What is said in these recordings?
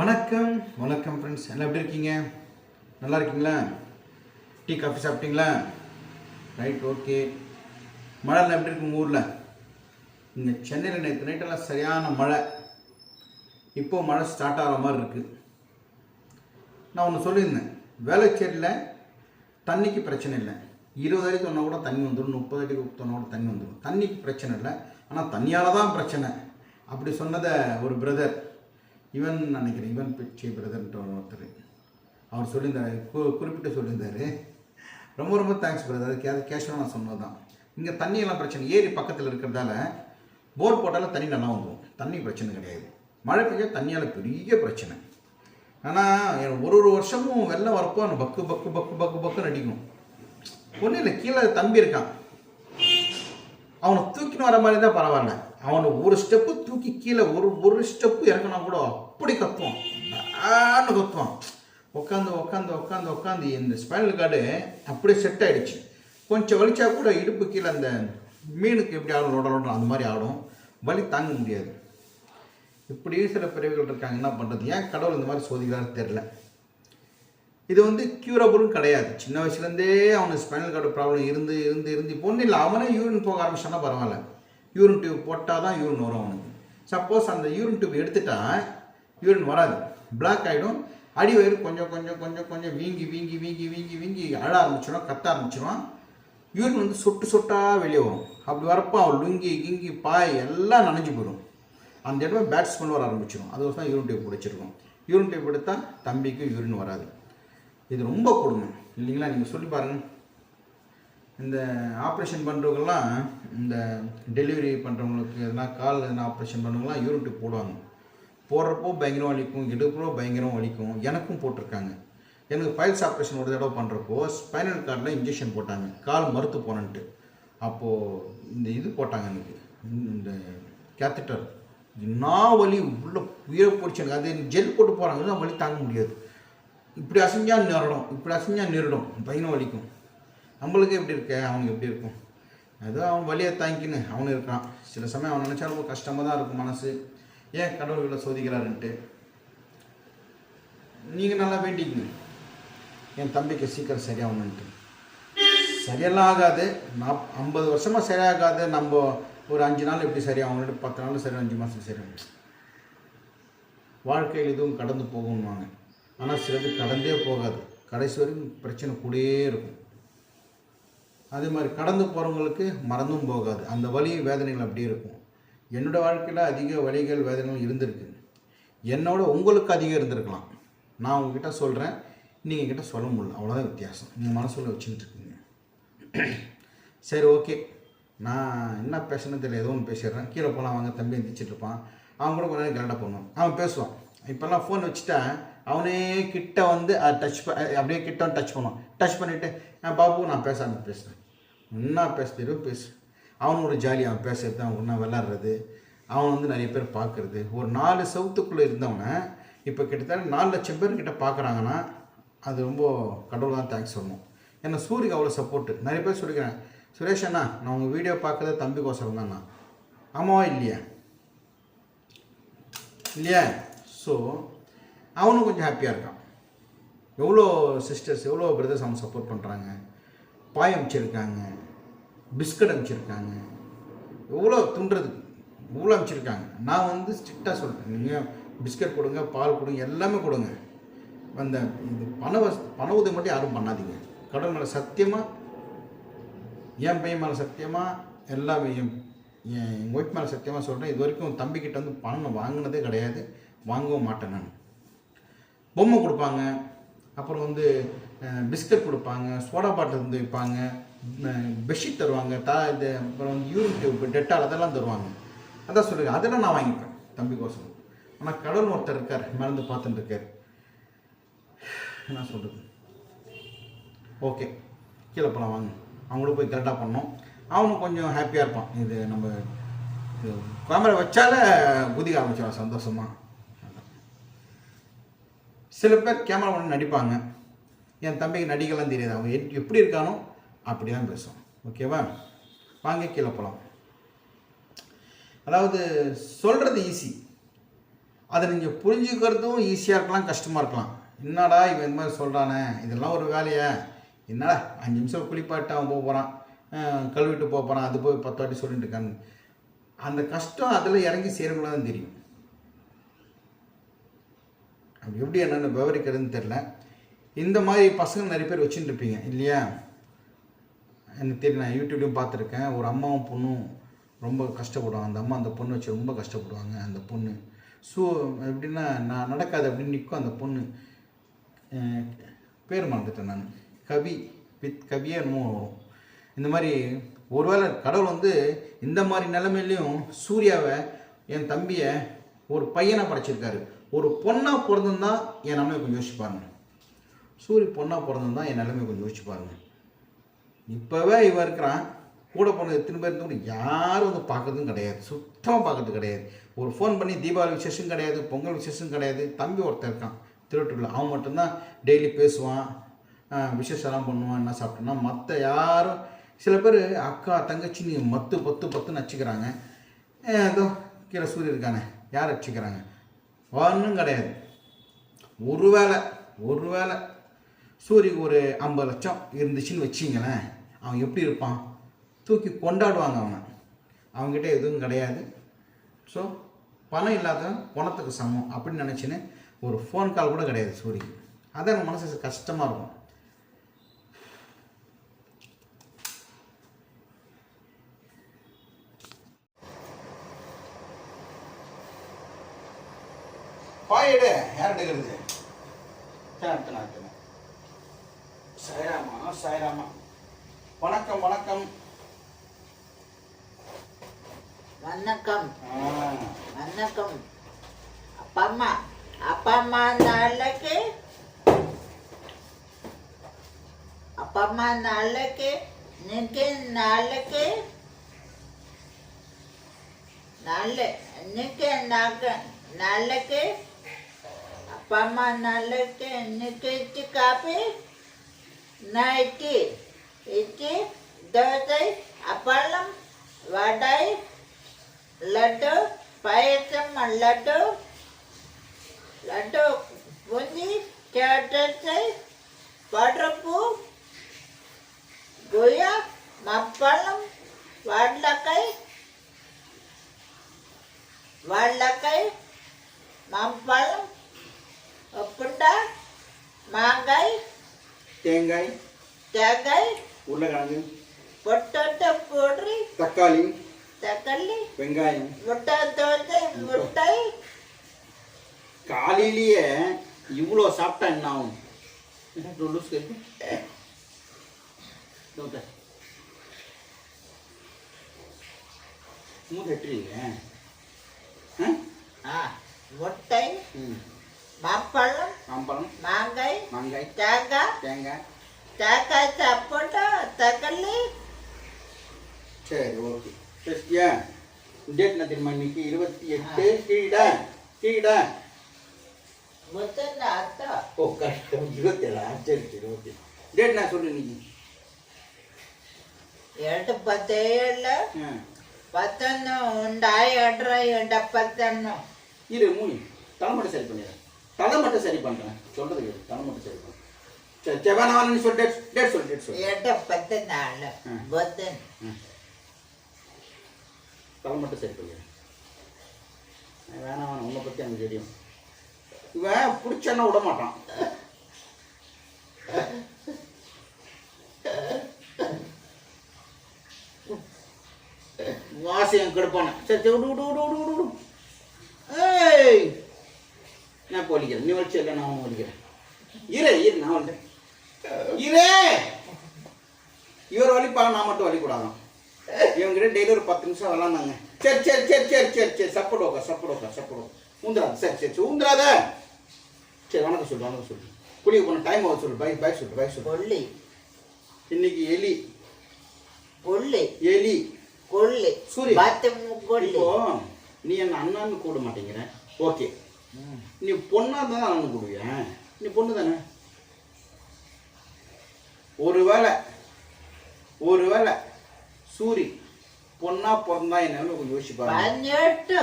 வணக்கம் வணக்கம் ஃப்ரெண்ட்ஸ் எல்லாம் எப்படி இருக்கீங்க? நல்லா இருக்கீங்களா? டீ காஃபி சாப்பிட்டீங்களா? ரைட் ஓகே மழைலாம் எப்படி இருக்கு உங்கள் ஊரில்? இங்கே சென்னையில் நேற்று நைட்டெல்லாம் சரியான மழை. இப்போ மழை ஸ்டார்ட் ஆகிற மாதிரி இருக்குது நான் ஒன்று சொல்லியிருந்தேன். வேலைச்சேரியில் தண்ணிக்கு பிரச்சனை இல்லை. இருபது அடி சொன்னால் கூட தண்ணி வந்துடும் முப்பது அடி சொன்னால் கூட தண்ணி வந்துடும். தண்ணிக்கு பிரச்சனை இல்லை. ஆனால் தண்ணியால் தான் பிரச்சனை. அப்படி சொன்னதை ஒரு பிரதர் இவன் நினைக்கிறேன் இவன் பிச்சை பிரதர்ன்ற ஒருத்தர். அவர் சொல்லியிருந்தாரு கு குறிப்பிட்டு சொல்லியிருந்தார். ரொம்ப ரொம்ப தேங்க்ஸ் பிரதர் கே கேஷுவலாக நான் சொன்னது தான் இங்கே தண்ணியெல்லாம் பிரச்சனை ஏரி பக்கத்தில் இருக்கிறதால போர் போட்டாலும் தண்ணி நல்லா வந்துடும் தண்ணி பிரச்சனை கிடையாது. மழை பெய்ஞ்சா தண்ணியால் பெரிய பிரச்சனை. ஆனால் ஒரு ஒரு வருஷமும் வெள்ளம் வரப்போ அந்த பக்கு பக்கு பக்கு பக்கு பக்குன்னு அடிக்கும். ஒன்றும் இல்லை கீழே தம்பி இருக்கான். அவனை தூக்கின்னு வர மாதிரி தான் பரவாயில்ல. அவனை ஒரு ஸ்டெப்பு தூக்கி கீழே ஒரு ஒரு ஸ்டெப்பு இறங்கினா கூட அப்படி கத்துவான். கத்துவான். உட்காந்து உட்காந்து உட்காந்து உட்காந்து இந்த ஸ்பைனல் கார்டு அப்படியே செட் ஆகிடுச்சு கொஞ்சம் வலிச்சா கூட இடுப்பு கீழே அந்த மீனுக்கு எப்படி ஆடும் லோட லோட அந்த மாதிரி ஆடும். வலி தாங்க முடியாது. இப்படியே சில பிறவிகள் இருக்காங்க என்ன பண்ணுறது ஏன் கடவுள் இந்த மாதிரி சோதிக்கிறாரு தெரில இது வந்து க்யூரபுளும் கிடையாது. சின்ன வயசுலேருந்தே அவனுக்கு ஸ்பைனல் கார்டு ப்ராப்ளம் இருந்து இருந்து இருந்து இப்போ ஒன்றும் இல்லை. அவனே யூரின் போக ஆரம்பிச்சானா பரவாயில்ல. யூரின் டியூப் போட்டால் தான் யூரின் வரும் அவனுக்கு. சப்போஸ் அந்த யூரின் டியூப் எடுத்துட்டா யூரின் வராது. பிளாக் ஆகிடும் அடி வயிறு கொஞ்சம் கொஞ்சம் கொஞ்சம் கொஞ்சம் வீங்கி வீங்கி வீங்கி வீங்கி வீங்கி அழ ஆரம்பிச்சிடும் கத்த ஆரம்பிச்சிடும். யூரின் வந்து சொட்டு சொட்டாக வெளியே வரும். அப்படி வரப்போ அவன் லுங்கி கிங்கி பாய் எல்லாம் நனைஞ்சு போயிடும். அந்த இடமே பேட்ஸ்மேன் வர ஆரம்பிச்சிடும். அது தான் யூரின் டியூப் பிடிச்சிருக்கும். யூரின் டியூப் எடுத்தால் தம்பிக்கு யூரின் வராது. இது ரொம்ப கொடுமை. இல்லைங்களா? நீங்கள் சொல்லி பாருங்கள் இந்த ஆப்ரேஷன் பண்ணுறவங்கெல்லாம் இந்த டெலிவரி பண்ணுறவங்களுக்கு எதனா கால் எதனா ஆப்ரேஷன் பண்ணவங்களாம் யூரின் போடுவாங்க. போடுறப்போ பயங்கரம் வலிக்கும் இடுப்புறோ பயங்கரம் வலிக்கும். எனக்கும் போட்டிருக்காங்க. எனக்கு ஃபைல்ஸ் ஆப்ரேஷன் ஒரு தடவை பண்ணுறப்போ ஸ்பைனல் கார்டில் இன்ஜெக்ஷன் போட்டாங்க. கால் மறுத்து போனன்ட்டு. அப்போது இந்த இது போட்டாங்க எனக்கு. இந்த கேத்திட்டர் என்ன வலி? உள்ள உயிரை பிடிச்சி எனக்கு. அது ஜெல் போட்டு போகிறாங்க வலி தாங்க முடியாது. இப்படி அசைஞ்சால் நிரடும். இப்படி அசைஞ்சால் நிரடும். பயணம் வலிக்கும். நம்மளுக்கு எப்படி இருக்க? அவனுக்கு எப்படி இருக்கும்? ஏதோ அவன் வழியை தாங்கிக்கின்னு அவனு இருக்கான். சில சமயம் அவன் நினச்சா ரொம்ப கஷ்டமாக தான் இருக்கும் மனசு. ஏன் கடவுள் இவ்வளோ சோதிக்கிறாருன்ட்டு? நீங்கள் நல்லா வேண்டிக்கங்க. என் தம்பிக்கு சீக்கிரம் சரியாகணுன்ட்டு சரியெல்லாம் ஆகாது நாப் ஐம்பது வருஷமாக சரியாகாது நம்ம ஒரு அஞ்சு நாள் எப்படி சரியாகணுன்ட்டு பத்து நாள் சரி அஞ்சு மாதம் சரியாகும் வாழ்க்கையில் இதுவும் கடந்து போகும்வாங்க ஆனால் சிலது கடந்தே போகாது. கடைசி வரைக்கும் பிரச்சனை கூடயே இருக்கும். அதே மாதிரி கடந்து போகிறவங்களுக்கு மறந்தும் போகாது. அந்த வலி வேதனைகள் அப்படியே இருக்கும். என்னோடய வாழ்க்கையில் அதிக வழிகள் வேதனைகள் இருந்திருக்கு. என்னோட உங்களுக்கு அதிகம் இருந்திருக்கலாம். நான் உங்ககிட்ட சொல்கிறேன் நீங்கள் கிட்டே சொல்ல முடியல. அவ்வளோதான் வித்தியாசம். நீங்கள் மனசுல வச்சுக்கிட்டு இருக்கீங்க. சரி ஓகே. நான் என்ன பேசணும் தெரியல. ஏதோ ஒன்று பேசிடுறேன். கீழே போகலாம் வாங்க. தம்பி எந்திரிச்சிட்டு இருப்பான். அவன் கூட கொஞ்சம் நேரம் பண்ணுவான் அவன் பேசுவான். இப்போல்லாம் ஃபோன் வச்சுட்டா அவனே கிட்ட வந்து டச் அப்படியே கிட்ட வந்து டச் பண்ணுவான். டச் பண்ணிவிட்டு பாபு நான் பேசாமல் பேசுகிறேன் என்ன பேச தெரியும் பேசு. அவனோட ஒரு ஜாலி அவன் பேசுறது அவன் ஒன்றா விளாட்றது அவன் வந்து நிறைய பேர் பார்க்குறது. ஒரு நாலு சவுத்துக்குள்ளே இருந்தவனை இப்போ கிட்டத்தட்ட நாலு லட்சம் பேர் கிட்ட பார்க்குறாங்கன்னா அது ரொம்ப கடவுள் தான் தேங்க்ஸ் சொல்லணும். ஏன்னா சூரியக்கு அவ்வளோ சப்போர்ட்டு நிறைய பேர் சொல்லிக்கிறேன் சுரேஷ் அண்ணா நான் உங்கள் வீடியோ பார்க்குறத தம்பிக்கோசரம் தான்ண்ணா. ஆமாவா இல்லையா? இல்லையா? ஸோ அவனும் கொஞ்சம் ஹாப்பியாக இருக்கான். எவ்வளோ சிஸ்டர்ஸ் எவ்வளோ பிரதர்ஸ் அவன் சப்போர்ட் பண்ணுறாங்க பாய் அமைச்சிருக்காங்க பிஸ்கட் அமைச்சிருக்காங்க. எவ்வளோ துண்டுறதுக்கு எவ்வளோ அமைச்சிருக்காங்க. நான் வந்து ஸ்ட்ரிக்டாக சொல்கிறேன் நீங்கள் பிஸ்கட் கொடுங்க பால் கொடுங்க எல்லாமே கொடுங்க. அந்த இது பண வச பண உதவி மட்டும் யாரும் பண்ணாதீங்க. கடவுள் மேலே சத்தியமாக என் பையன் மேலே சத்தியமாக எல்லாமே என் என் ஒய்ஃப் மேலே சத்தியமாக சொல்கிறேன் இது வரைக்கும் தம்பிக்கிட்ட வந்து பணம் வாங்கினதே கிடையாது. வாங்கவும் மாட்டேன் நான். பொம்மை கொடுப்பாங்க. அப்புறம் வந்து பிஸ்கட் கொடுப்பாங்க சோடா பாட்டில் வந்து வைப்பாங்க பெட்ஷீட் தருவாங்க தா இது அப்புறம் வந்து யூரின் டியூப் டெட்டால் அதெல்லாம் தருவாங்க. அதான் சொல்லுங்கள் அதெல்லாம் நான் வாங்கிப்பேன் தம்பிக்கோசம் ஆனால் கடவுள் ஒருத்தர் இருக்கார் மறந்து பார்த்துட்டு இருக்கார். என்ன சொல்கிறது ஓகே கீழே போகலாம் வாங்க. அவங்களும் போய் கரெக்டாக பண்ணோம் அவனும் கொஞ்சம் ஹாப்பியாக இருப்பான். இது நம்ம கேமரா வச்சால குதிக்க ஆரம்பிச்சிடும் சந்தோஷமாக சில பேர் கேமரா ஒன்று நடிப்பாங்க. என் தம்பிக்கு நடிகெல்லாம் தெரியாது. அவன் எப்படி இருக்கானோ அப்படி தான் பேசும் ஓகேவா? வாங்க கீழே போகலாம் அதாவது சொல்கிறது ஈஸி அதை நீங்கள் புரிஞ்சுக்கிறதும் ஈஸியாக இருக்கலாம் கஷ்டமாக இருக்கலாம். என்னடா இவன் இந்த மாதிரி சொல்கிறானே இதெல்லாம் ஒரு வேலையை? என்னடா அஞ்சு நிமிஷம் குளிப்பாட்டு அவன் போக போகிறான் கழுவிட்டு போக போகிறான் அது போய் பத்து வாட்டி சொல்லிட்டு இருக்கான்னு. அந்த கஷ்டம் அதில் இறங்கி செய்கிறவங்கள தான் தெரியும். அப்படி எப்படி என்னென்னு விவரிக்கிறதுன்னு தெரில இந்த மாதிரி பசங்க நிறைய பேர் வச்சுட்டு இருப்பீங்க இல்லையா? எனக்கு தெரியும் நான் யூடியூப்லேயும் பார்த்துருக்கேன். ஒரு அம்மாவும் பொண்ணும் ரொம்ப கஷ்டப்படுவாங்க. அந்த அம்மா அந்த பொண்ணு வச்சு ரொம்ப கஷ்டப்படுவாங்க அந்த பொண்ணு. ஸோ எப்படின்னா நான் நடக்காது அப்படின்னு நிற்கும் அந்த பொண்ணு. பேர் மறந்துட்டேன் நான். கவி வித் கவியே என்னமோ வரும். இந்த மாதிரி ஒருவேளை கடவுள் வந்து இந்த மாதிரி நிலைமையிலையும் சூர்யாவை என் தம்பியை ஒரு பையனை படைச்சிருக்காரு. ஒரு பொண்ணாக பிறந்திருந்தால் என் நிலைமை கொஞ்சம் யோசிச்சு சூரி பொண்ணாக பிறந்திருந்தா என் நிலைமை கொஞ்சம் யோசிச்சு பாருங்க. இப்போவே இவன் இருக்கிறான். கூட போன எத்தனை பேர் இருந்தவங்க யாரும் வந்து பார்க்கறதும் கிடையாது. சுத்தமாக பார்க்கறது கிடையாது. ஒரு ஃபோன் பண்ணி தீபாவளி விசேஷம் கிடையாது பொங்கல் விசேஷம் கிடையாது. தம்பி ஒருத்தர் இருக்கான் திருவட்டூரில் அவன் மட்டும்தான் டெய்லி பேசுவான் விசேஷம்லாம் பண்ணுவான் என்ன சாப்பிட்டோன்னா மற்ற யாரும் சில பேர் அக்கா தங்கச்சி நீ மத்து பத்து பத்துன்னு வச்சுக்கிறாங்க ஏதோ கீழே சூரிய இருக்கானே யார் வச்சுக்கிறாங்க ஒன்றும் கிடையாது. ஒருவேளை ஒருவேளை சூரியக்கு ஒரு ஐம்பது லட்சம் இருந்துச்சுன்னு வச்சிங்களேன் அவன் எப்படி இருப்பான்? தூக்கி கொண்டாடுவாங்க அவனை. அவங்ககிட்ட எதுவும் கிடையாது. ஸோ பணம் இல்லாத பணத்துக்கு சமம் அப்படின்னு நினச்சின்னு ஒரு ஃபோன் கால் கூட கிடையாது சூரியக்கு அதான் எனக்கு மனசு கஷ்டமாக இருக்கும். பாயிடு யார் எடுக்கிறது அடுத்தன அடுத்தன சாய்ராமா சாய்ராமா. வணக்கம் வணக்கம். வணக்கம். வணக்கம். அப்பா அம்மா அப்பா அம்மா நாளைக்கு அப்பா அம்மா நாளைக்கு இன்னைக்கு நாளைக்கு நாளை இன்னைக்கு நாக்கு நாளைக்கு. அப்பா அம்மா நாளைக்கு இன்னைக்கு காப்பி நைட்டி இட்லி தோசை அப்பளம் வடை லட்டு பாயசம் லட்டு லட்டு புந்தி கேட்டை படப்பு கொய்யா மப்பளம் வடலக்காய் வடலக்காய் மப்பளம் உப்புண்டா மாங்காய் தேங்காய். தேங்காய். உருளைக்கிழங்கு. பொட்டாட்டோ போடுறி தக்காளி. தக்காளி. வெங்காயம். முட்டை தோசை முட்டை. காலையிலேயே இவ்வளோ சாப்பிட்டா என்ன ஆகும்? மூட்டை. முட்டை மாப்பழம் மாம்பழம் மாங்காய் மாங்காய் தேங்காய் தேங்காய் தேங்காய் சப்போட்டா தக்காளி சரி ஓகே சரியா டேட் என்ன தெரியுமா இன்னைக்கு இருபத்தி எட்டு கீழே கீழே முத்தண்ண அத்தா ஓ கரெக்ட் இருபத்தேழா சரி சரி ஓகே டேட் நான் சொல்லு இன்னைக்கு ಎರಡು ಪತ್ತೇಳು ஆ ಪತ್ತೊಂದು ಉಂಡಾಯಿ ಎಡ್ರ ಎಂಡ ಪತ್ತೊಂದು இரு மூணு தலை மட்டும் சரி பண்ணிடுறேன் தலை மட்டும் சரி பண்றேன். சொல்கிறது கேட்டு தலை மட்டும் சரி பண்ணுறேன் சரி செவ்வாய் சொல்லி டேட் டேட் சொல்லு டேட் சொல்லு. எட்ட பத்து நாள். புதன் தலை மட்டும் சரி பண்ணுறேன் வேணாம் வேணாம் உன்னை பற்றி எனக்கு தெரியும். இவன் பிடிச்சன்னா விட மாட்டான். வாசியம் கெடுப்பான. சரி விடு விடு விடு விடு விடு. ஏய்! வலிக்கிறேன் நீ வலிச்சு இல்லை நான் வலிக்கிறேன் இரு இரு நான் வந்துட்டேன் இரு! இவர் வலிப்பாங்க நான் மட்டும் வலிக்கூடாதான் இவங்கிட்ட டெய்லி ஒரு பத்து நிமிஷம் விளாண்டாங்க. சரி சரி சரி சரி சரி சரி support okay support okay support okay ஊந்துடாத சரி சரி சரி ஊந்துடாத சரி வணக்கம் சொல்லு வணக்கம் சொல்லு. குளிக்க போன டைம் ஆகுது சொல்லு பை பை சொல்லு பை சொல்லு. கொள்ளி. இன்னைக்கு எலி. கொள்ளி. எலி. கொள்ளி. சூரிய. இப்போ நீ என்ன அண்ணான்னு கூட மாட்டேங்கிற? ஓகே. நீ பொண்ணா தான் அண்ணன் கூடுவியா நீ பொண்ணு தானே ஒருவேளை ஒருவேளை சூரி பொண்ணா பிறந்தா என்ன கொஞ்சம் யோசிச்சு பாருங்க. பதினெட்டு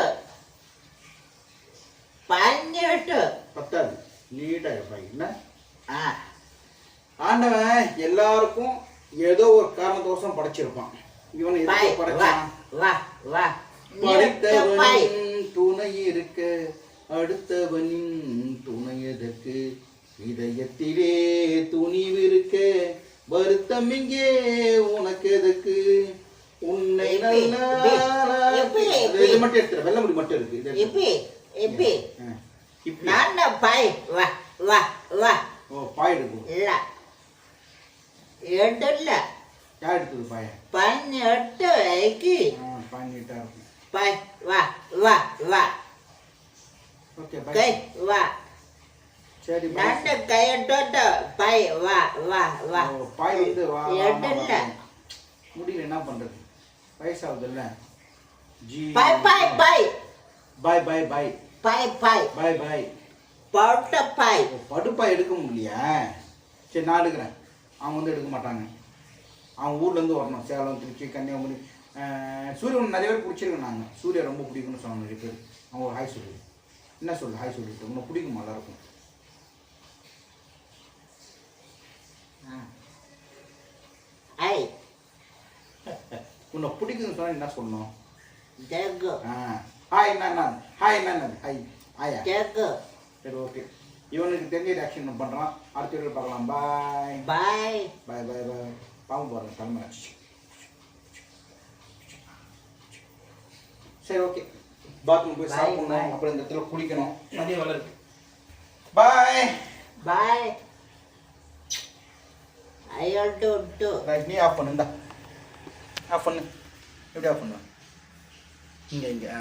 பதினெட்டு பத்தாது. நீட்டாக பாய் என்ன? ஆ. ஆண்டவன் எல்லாருக்கும் ஏதோ ஒரு காரணத்தோசம் படைச்சிருப்பான். இவனை எதுக்கு படைச்சான்? துணை இருக்க. அடுத்தவனின் துணை எதற்கு இதயத்திலே துணிவு இருக்க வருத்தம் இங்கே உனக்கு எதற்கு உன்னை நல்லா இது மட்டும் எடுத்துரு வெள்ள முடி மட்டும் இருக்கு. இப்பி இப்பி. நான் பை வா வா வா. ஓ பாய் எடுக்கும் இல்ல. எடுல யார் எடுத்தது பாய? பதினெட்டு ஐக்கு ஆ பாய் நீட்டாக இருக்கும் பை வா வா வா. கை பாய் வா சரி பாய் நான் கையட்டோட்ட பை வா வா வா பாய் வந்து வா வா, வா, எடுல வா. முடியல என்ன பண்றது? வயசாகுதுல்ல. G bye bye bye bye bye bye bye bye bye bye. போட்ட பை படுப்பா எடுக்க முடியலையா? சரி நான் எடுக்கிறேன். அவங்க வந்து எடுக்க மாட்டாங்க. அவங்க ஊர்லேருந்து வரணும். சேலம் திருச்சி கன்னியாகுமரி. சூரியன் நிறைய பேர் பிடிச்சிருக்கோம் நாங்கள் சூர்யா ரொம்ப பிடிக்கும்னு சொன்னாங்க நிறைய பேர். அவங்க ஹாய் சொல்லு என்ன சொல்லு ஹாய் சொல்லிட்டு உன்னை பிடிக்குமா? எல்லாருக்கும். ஐ உன்னை பிடிக்குன்னு சொன்னா என்ன சொல்லணும்? ஜகு ஆ. ஹாய் என்ன ஹாய் என்ன ஹாய் ஆயா ஜகு சரி ஓகே இவனுக்கு தெரிஞ்ச ரியாக்ஷன் பண்ணுறான் அடுத்த வீடியோ பார்க்கலாம். பாய் பாய் பாய் பாய் பாய் பாவம் பாருங்க தலைமை சரி ஓகே பாத்ரூம் போய் சாப்பிடணும். அப்புறம் இந்த இடத்துல குளிக்கணும் மதியம் வேலை இருக்கு. பாய் பாய் ஐயோட்டு விட்டு ரைட் நீ ஆஃப் பண்ணு இந்தா. ஆஃப் பண்ணு. எப்படி ஆஃப் பண்ணு இங்கே இங்கே. ஆ.